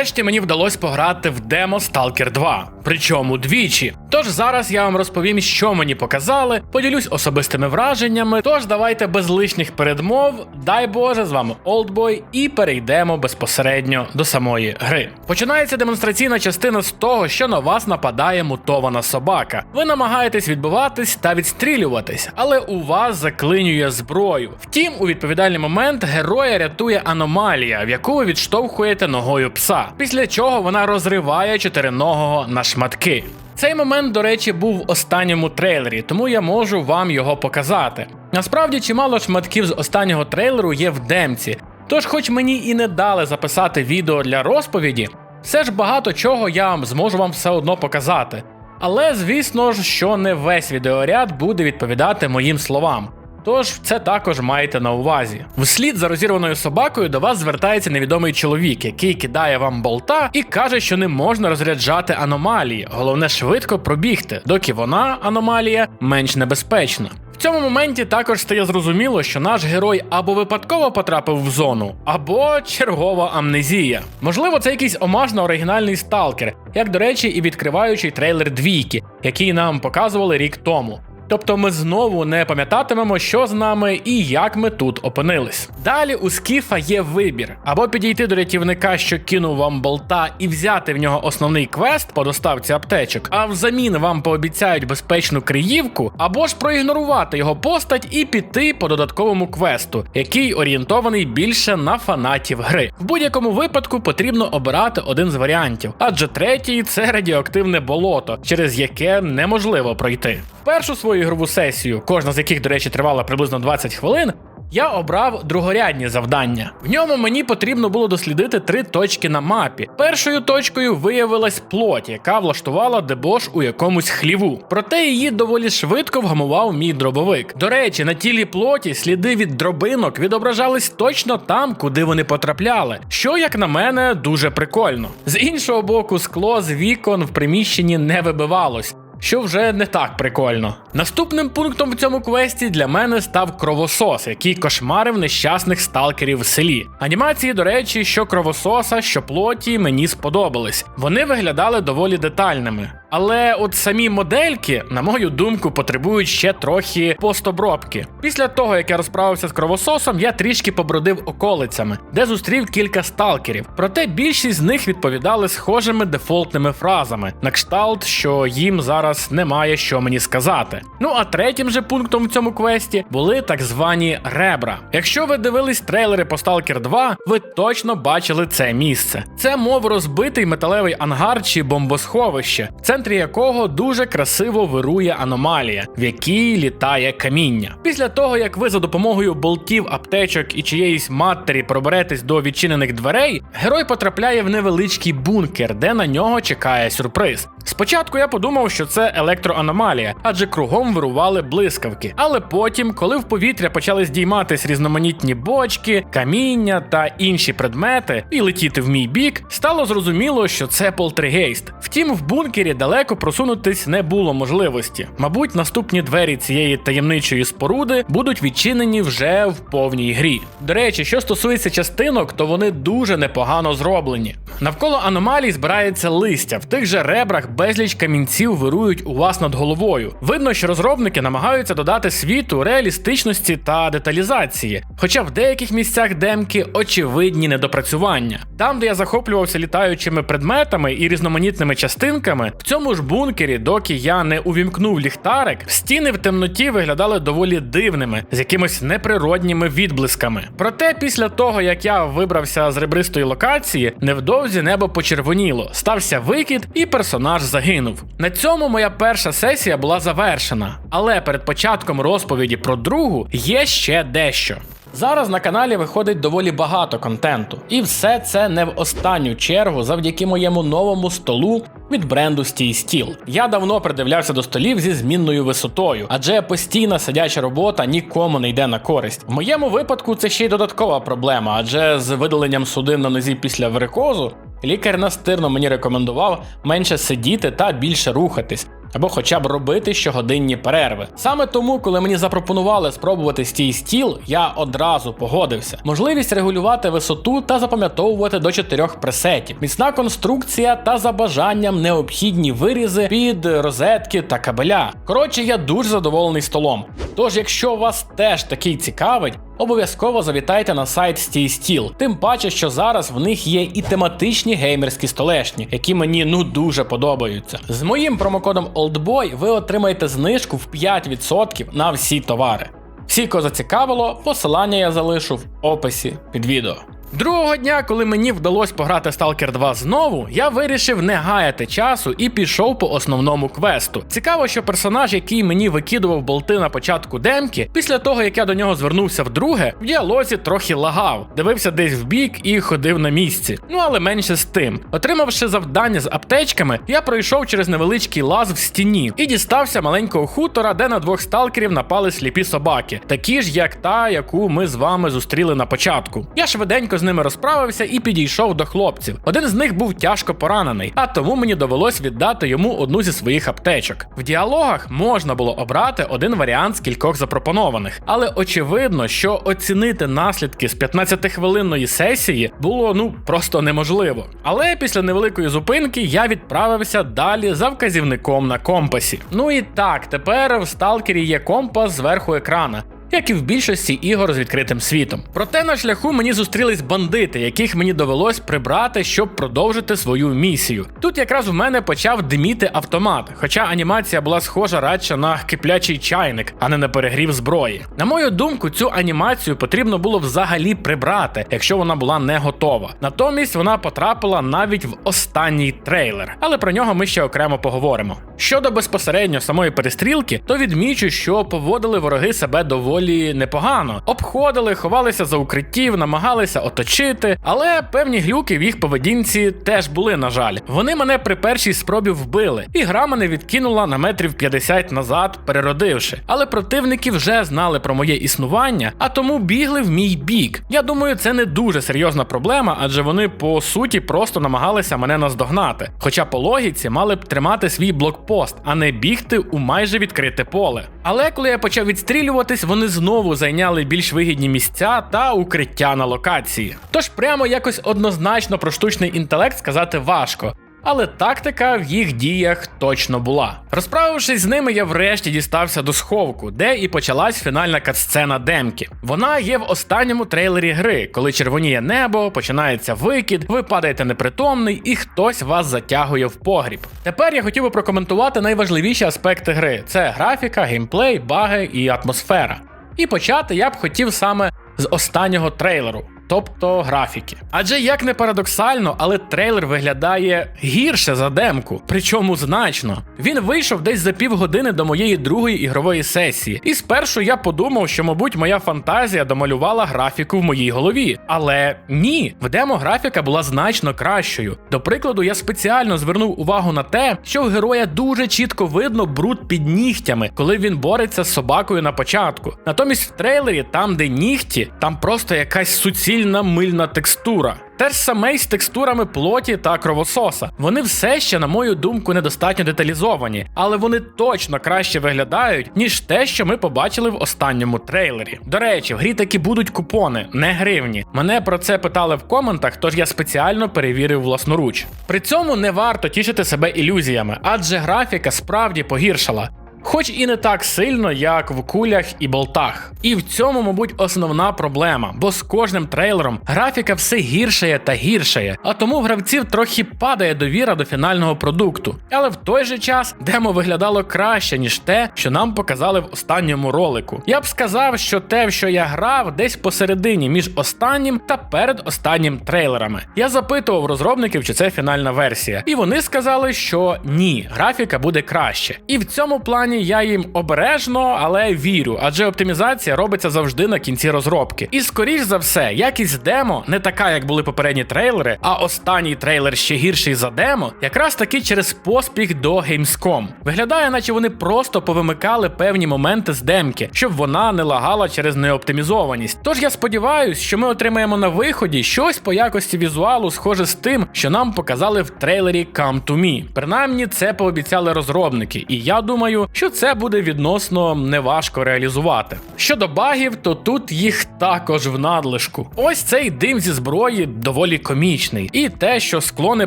нарешті мені вдалося пограти в демо Stalker 2, причому двічі. Тож зараз я вам розповім, що мені показали, поділюсь особистими враженнями. Тож давайте без лишніх передмов, дай Боже, з вами Олдбой, і перейдемо безпосередньо до самої гри. Починається демонстраційна частина з того, що на вас нападає мутована собака. Ви намагаєтесь відбиватись та відстрілюватись, але у вас заклинює зброю. Втім, у відповідальний момент героя рятує аномалія, в яку ви відштовхуєте ногою пса, після чого вона розриває чотириногого на шматки. Цей момент, до речі, був в останньому трейлері, тому я можу вам його показати. Насправді, чимало шматків з останнього трейлеру є в демці. Тож, хоч мені і не дали записати відео для розповіді, все ж багато чого я зможу вам все одно показати. Але звісно ж, що не весь відеоряд буде відповідати моїм словам. Тож це також маєте на увазі. Вслід за розірваною собакою до вас звертається невідомий чоловік, який кидає вам болта і каже, що не можна розряджати аномалії. Головне швидко пробігти, доки вона, аномалія, менш небезпечна. В цьому моменті також стає зрозуміло, що наш герой або випадково потрапив в зону, або чергова амнезія. Можливо, це якийсь омаж на оригінальний сталкер, як до речі, і відкриваючий трейлер двійки, який нам показували рік тому. Тобто ми знову не пам'ятатимемо, що з нами і як ми тут опинились. Далі у Скіфа є вибір: або підійти до рятівника, що кинув вам болта, і взяти в нього основний квест по доставці аптечок, а взамін вам пообіцяють безпечну криївку, або ж проігнорувати його постать і піти по додатковому квесту, який орієнтований більше на фанатів гри. В будь-якому випадку потрібно обирати один з варіантів, адже третій це радіоактивне болото, через яке неможливо пройти. Першу свою ігрову сесію, кожна з яких, до речі, тривала приблизно 20 хвилин. Я обрав другорядні завдання. В ньому мені потрібно було дослідити три точки на мапі. Першою точкою виявилась плоть, яка влаштувала дебош у якомусь хліву. Проте її доволі швидко вгамував мій дробовик. До речі, на тілі плоті сліди від дробинок відображались точно там, куди вони потрапляли, що, як на мене, дуже прикольно. З іншого боку, скло з вікон в приміщенні не вибивалось що вже не так прикольно. Наступним пунктом в цьому квесті для мене став кровосос, який кошмарив нещасних сталкерів в селі. Анімації, до речі, що кровососа, що плоті мені сподобались. Вони виглядали доволі детальними. Але от самі модельки, на мою думку, потребують ще трохи постобробки. Після того, як я розправився з кровососом, я трішки побродив околицями, де зустрів кілька сталкерів. Проте більшість з них відповідали схожими дефолтними фразами, на кшталт, що їм зараз немає що мені сказати. Ну а третім же пунктом в цьому квесті були так звані ребра. Якщо ви дивились трейлери по Stalker 2, ви точно бачили це місце. Це мов розбитий металевий ангар чи бомбосховище. Це центрі якого дуже красиво вирує аномалія, в якій літає каміння. Після того, як ви за допомогою болтів, аптечок і чиєїсь матері проберетесь до відчинених дверей, герой потрапляє в невеличкий бункер, де на нього чекає сюрприз. Спочатку я подумав, що це електроаномалія, адже кругом вирували блискавки. Але потім, коли в повітря почали здійматись різноманітні бочки, каміння та інші предмети і летіти в мій бік, стало зрозуміло, що це полтергейст. Втім, в бункері далеко просунутись не було можливості. Мабуть, наступні двері цієї таємничої споруди будуть відчинені вже в повній грі. До речі, що стосується частинок, то вони дуже непогано зроблені. Навколо аномалій збирається листя в тих же ребрах безліч камінців вирують у вас над головою. Видно, що розробники намагаються додати світу реалістичності та деталізації, хоча в деяких місцях демки очевидні недопрацювання. Там, де я захоплювався літаючими предметами і різноманітними частинками, в цьому ж бункері, доки я не увімкнув ліхтарик, стіни в темноті виглядали доволі дивними, з якимись неприродніми відблисками. Проте, після того як я вибрався з ребристої локації, невдовзі небо почервоніло, стався викид, і персонаж загинув. На цьому моя перша сесія була завершена, але перед початком розповіді про другу є ще дещо. Зараз на каналі виходить доволі багато контенту, і все це не в останню чергу завдяки моєму новому столу від бренду Стій Стіл. Я давно придивлявся до столів зі змінною висотою, адже постійна сидяча робота нікому не йде на користь. В моєму випадку це ще й додаткова проблема, адже з видаленням судин на нозі після варикозу Лікар настирно мені рекомендував менше сидіти та більше рухатись. або хоча б робити щогодинні перерви. Саме тому, коли мені запропонували спробувати стій стіл, я одразу погодився. Можливість регулювати висоту та запам'ятовувати до чотирьох пресетів, міцна конструкція та за бажанням необхідні вирізи під розетки та кабеля. Коротше, я дуже задоволений столом. Тож, якщо вас теж такий цікавить, обов'язково завітайте на сайт Stay Steel. Тим паче, що зараз в них є і тематичні геймерські столешні, які мені ну дуже подобаються. З моїм промокодом OLDBOY ви отримаєте знижку в 5% на всі товари. Всі, кого зацікавило, посилання я залишу в описі під відео. Другого дня, коли мені вдалося пограти Stalker 2 знову, я вирішив не гаяти часу і пішов по основному квесту. Цікаво, що персонаж, який мені викидував болти на початку демки, після того як я до нього звернувся вдруге, в діалозі трохи лагав, дивився десь в бік і ходив на місці. Ну але менше з тим. Отримавши завдання з аптечками, я пройшов через невеличкий лаз в стіні і дістався маленького хутора, де на двох сталкерів напали сліпі собаки, такі ж, як та, яку ми з вами зустріли на початку. Я швиденько з ними розправився і підійшов до хлопців. Один з них був тяжко поранений, а тому мені довелось віддати йому одну зі своїх аптечок. В діалогах можна було обрати один варіант з кількох запропонованих, але очевидно, що оцінити наслідки з 15-хвилинної сесії було ну просто неможливо. Але після невеликої зупинки я відправився далі за вказівником на компасі. Ну і так, тепер в сталкері є компас зверху екрана як і в більшості ігор з відкритим світом. Проте на шляху мені зустрілись бандити, яких мені довелось прибрати, щоб продовжити свою місію. Тут якраз в мене почав диміти автомат, хоча анімація була схожа радше на киплячий чайник, а не на перегрів зброї. На мою думку, цю анімацію потрібно було взагалі прибрати, якщо вона була не готова. Натомість вона потрапила навіть в останній трейлер, але про нього ми ще окремо поговоримо. Щодо безпосередньо самої перестрілки, то відмічу, що поводили вороги себе доволі непогано. Обходили, ховалися за укриттів, намагалися оточити, але певні глюки в їх поведінці теж були, на жаль. Вони мене при першій спробі вбили, і гра мене відкинула на метрів 50 назад, переродивши. Але противники вже знали про моє існування, а тому бігли в мій бік. Я думаю, це не дуже серйозна проблема, адже вони по суті просто намагалися мене наздогнати. Хоча по логіці мали б тримати свій блокпост, а не бігти у майже відкрите поле. Але коли я почав відстрілюватись, вони знову зайняли більш вигідні місця та укриття на локації. Тож прямо якось однозначно про штучний інтелект сказати важко. Але тактика в їх діях точно була. Розправившись з ними, я врешті дістався до сховку, де і почалась фінальна катсцена демки. Вона є в останньому трейлері гри, коли червоніє небо, починається викид, ви падаєте непритомний, і хтось вас затягує в погріб. Тепер я хотів би прокоментувати найважливіші аспекти гри: це графіка, геймплей, баги і атмосфера. І почати я б хотів саме з останнього трейлеру тобто графіки. Адже як не парадоксально, але трейлер виглядає гірше за демку, причому значно. Він вийшов десь за півгодини до моєї другої ігрової сесії, і спершу я подумав, що, мабуть, моя фантазія домалювала графіку в моїй голові. Але ні, в демо графіка була значно кращою. До прикладу, я спеціально звернув увагу на те, що у героя дуже чітко видно бруд під нігтями, коли він бореться з собакою на початку. Натомість в трейлері, там, де нігті, там просто якась суцільна сильна мильна текстура. Те ж саме й з текстурами плоті та кровососа. Вони все ще, на мою думку, недостатньо деталізовані, але вони точно краще виглядають, ніж те, що ми побачили в останньому трейлері. До речі, в грі таки будуть купони, не гривні. Мене про це питали в коментах, тож я спеціально перевірив власноруч. При цьому не варто тішити себе ілюзіями, адже графіка справді погіршала хоч і не так сильно, як в кулях і болтах. І в цьому, мабуть, основна проблема, бо з кожним трейлером графіка все гіршає та гіршає, а тому гравців трохи падає довіра до фінального продукту. Але в той же час демо виглядало краще, ніж те, що нам показали в останньому ролику. Я б сказав, що те, в що я грав, десь посередині між останнім та перед останнім трейлерами. Я запитував розробників, чи це фінальна версія, і вони сказали, що ні, графіка буде краще. І в цьому плані стані я їм обережно, але вірю, адже оптимізація робиться завжди на кінці розробки. І скоріш за все, якість демо не така, як були попередні трейлери, а останній трейлер ще гірший за демо, якраз таки через поспіх до Gamescom. Виглядає, наче вони просто повимикали певні моменти з демки, щоб вона не лагала через неоптимізованість. Тож я сподіваюся, що ми отримаємо на виході щось по якості візуалу, схоже з тим, що нам показали в трейлері Come to Me. Принаймні, це пообіцяли розробники, і я думаю, що це буде відносно неважко реалізувати. Щодо багів, то тут їх також в надлишку. Ось цей дим зі зброї доволі комічний, і те, що скло не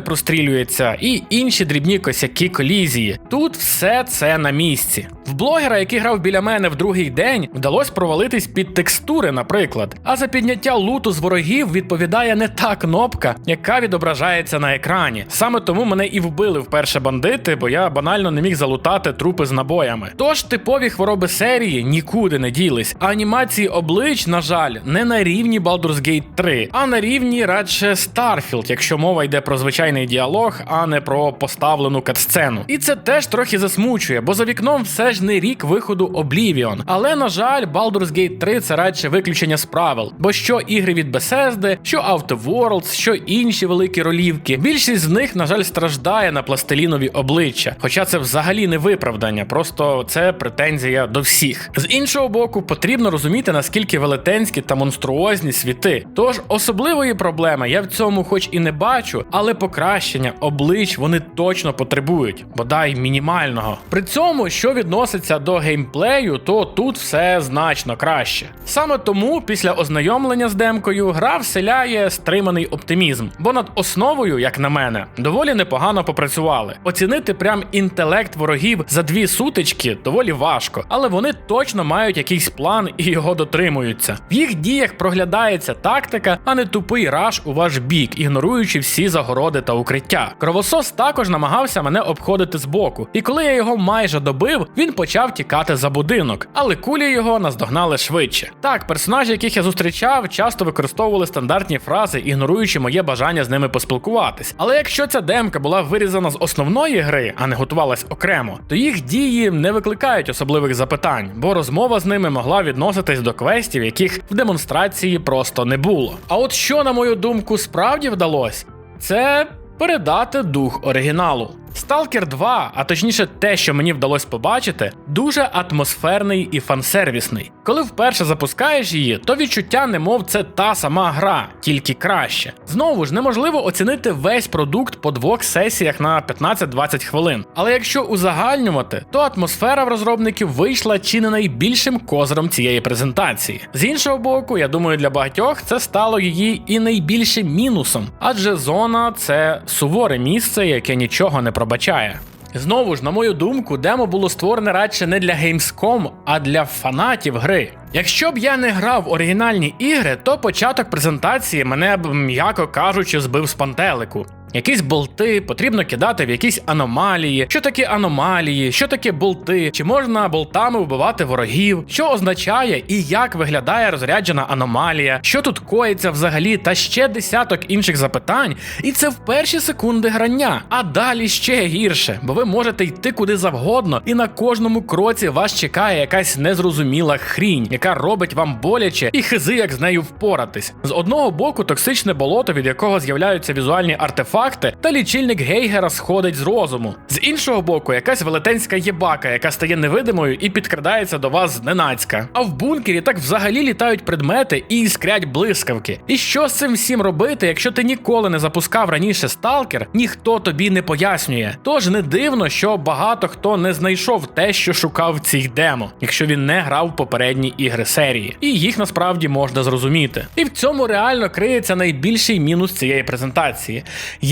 прострілюється, і інші дрібні косяки колізії. Тут все це на місці. В блогера, який грав біля мене в другий день, вдалося провалитись під текстури, наприклад. А за підняття луту з ворогів відповідає не та кнопка, яка відображається на екрані. Саме тому мене і вбили вперше бандити, бо я банально не міг залутати трупи з набоями. Тож типові хвороби серії нікуди не ділись. А анімації облич, на жаль, не на рівні Baldur's Gate 3, а на рівні радше Starfield, якщо мова йде про звичайний діалог, а не про поставлену катсцену. І це теж трохи засмучує, бо за вікном все не рік виходу Oblivion. Але на жаль, Baldur's Gate 3 це радше виключення з правил, бо що ігри від Bethesda, що Outer Worlds, що інші великі ролівки. Більшість з них, на жаль, страждає на пластилінові обличчя. Хоча це взагалі не виправдання, просто це претензія до всіх. З іншого боку, потрібно розуміти, наскільки велетенські та монструозні світи. Тож особливої проблеми я в цьому, хоч і не бачу, але покращення облич вони точно потребують, бодай мінімального. При цьому, що відноситься до геймплею, то тут все значно краще. Саме тому, після ознайомлення з демкою, гра вселяє стриманий оптимізм, бо над основою, як на мене, доволі непогано попрацювали. Оцінити прям інтелект ворогів за дві сутички доволі важко, але вони точно мають якийсь план і його дотримуються. В їх діях проглядається тактика, а не тупий раш у ваш бік, ігноруючи всі загороди та укриття. Кровосос також намагався мене обходити збоку, і коли я його майже добив, він почав тікати за будинок, але кулі його наздогнали швидше. Так, персонажі, яких я зустрічав, часто використовували стандартні фрази, ігноруючи моє бажання з ними поспілкуватись. Але якщо ця демка була вирізана з основної гри, а не готувалась окремо, то їх дії не викликають особливих запитань, бо розмова з ними могла відноситись до квестів, яких в демонстрації просто не було. А от що, на мою думку, справді вдалося, це передати дух оригіналу. Stalker 2, а точніше те, що мені вдалося побачити, дуже атмосферний і фансервісний. Коли вперше запускаєш її, то відчуття, немов це та сама гра, тільки краще. Знову ж неможливо оцінити весь продукт по двох сесіях на 15-20 хвилин. Але якщо узагальнювати, то атмосфера в розробників вийшла чи не найбільшим козиром цієї презентації. З іншого боку, я думаю, для багатьох це стало її і найбільшим мінусом, адже зона це суворе місце, яке нічого не пробачає. Знову ж, на мою думку, демо було створене радше не для Gamescom, а для фанатів гри. Якщо б я не грав оригінальні ігри, то початок презентації мене б, м'яко кажучи, збив з пантелику. Якісь болти потрібно кидати в якісь аномалії. Що таке аномалії? Що таке болти? Чи можна болтами вбивати ворогів? Що означає і як виглядає розряджена аномалія? Що тут коїться взагалі? Та ще десяток інших запитань. І це в перші секунди грання. А далі ще гірше, бо ви можете йти куди завгодно, і на кожному кроці вас чекає якась незрозуміла хрінь, яка робить вам боляче і хизи, як з нею впоратись. З одного боку, токсичне болото, від якого з'являються візуальні артефакти та лічильник Гейгера сходить з розуму. З іншого боку, якась велетенська єбака, яка стає невидимою і підкрадається до вас зненацька. А в бункері так взагалі літають предмети і іскрять блискавки. І що з цим всім робити, якщо ти ніколи не запускав раніше сталкер, ніхто тобі не пояснює. Тож не дивно, що багато хто не знайшов те, що шукав в цій демо, якщо він не грав в попередні ігри серії. І їх насправді можна зрозуміти. І в цьому реально криється найбільший мінус цієї презентації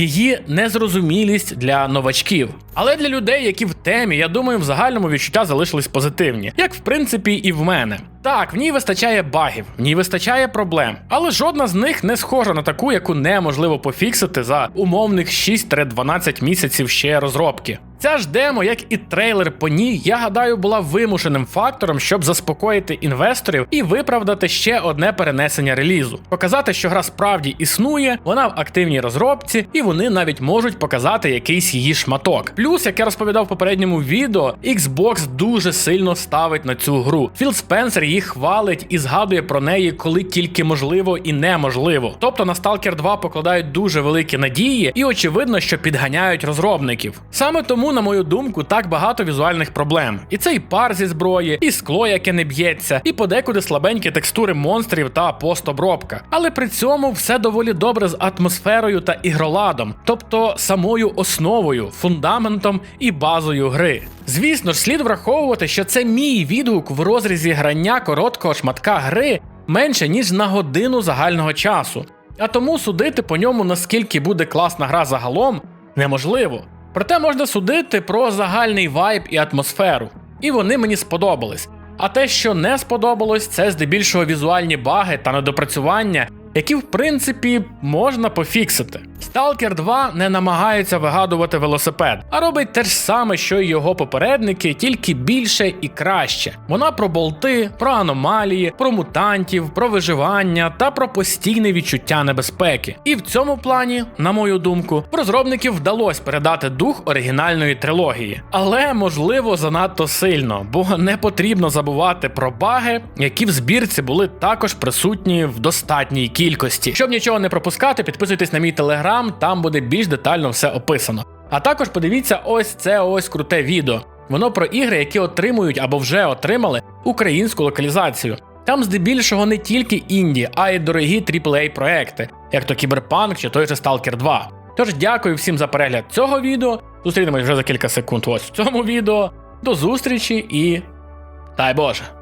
її незрозумілість для новачків. Але для людей, які в темі, я думаю, в загальному відчуття залишились позитивні, як в принципі і в мене. Так, в ній вистачає багів, в ній вистачає проблем, але жодна з них не схожа на таку, яку неможливо пофіксити за умовних 6-12 місяців ще розробки. Ця ж демо, як і трейлер по ній, я гадаю, була вимушеним фактором, щоб заспокоїти інвесторів і виправдати ще одне перенесення релізу. Показати, що гра справді існує, вона в активній розробці, і вони навіть можуть показати якийсь її шматок. Плюс, як я розповідав в попередньому відео, Xbox дуже сильно ставить на цю гру. Філ Спенсер її хвалить і згадує про неї, коли тільки можливо і неможливо. Тобто на Stalker 2 покладають дуже великі надії, і очевидно, що підганяють розробників. Саме тому, на мою думку, так багато візуальних проблем. І це і пар зі зброї, і скло, яке не б'ється, і подекуди слабенькі текстури монстрів та постобробка. Але при цьому все доволі добре з атмосферою та ігроладом, тобто самою основою, фундаментом і базою гри. Звісно ж, слід враховувати, що це мій відгук в розрізі грання короткого шматка гри менше ніж на годину загального часу. А тому судити по ньому, наскільки буде класна гра загалом, неможливо. Проте можна судити про загальний вайб і атмосферу. І вони мені сподобались. А те, що не сподобалось, це здебільшого візуальні баги та недопрацювання, які в принципі можна пофіксити. Stalker 2 не намагається вигадувати велосипед, а робить те ж саме, що й його попередники, тільки більше і краще. Вона про болти, про аномалії, про мутантів, про виживання та про постійне відчуття небезпеки. І в цьому плані, на мою думку, розробників вдалося передати дух оригінальної трилогії, але можливо занадто сильно, бо не потрібно забувати про баги, які в збірці були також присутні в достатній кількості. Щоб нічого не пропускати, підписуйтесь на мій телеграм, там буде більш детально все описано. А також подивіться ось це ось круте відео. Воно про ігри, які отримують або вже отримали українську локалізацію. Там здебільшого не тільки інді, а й дорогі AAA проекти, як то Кіберпанк чи той же Stalker 2. Тож дякую всім за перегляд цього відео. Зустрінемось вже за кілька секунд ось в цьому відео. До зустрічі і дай Боже!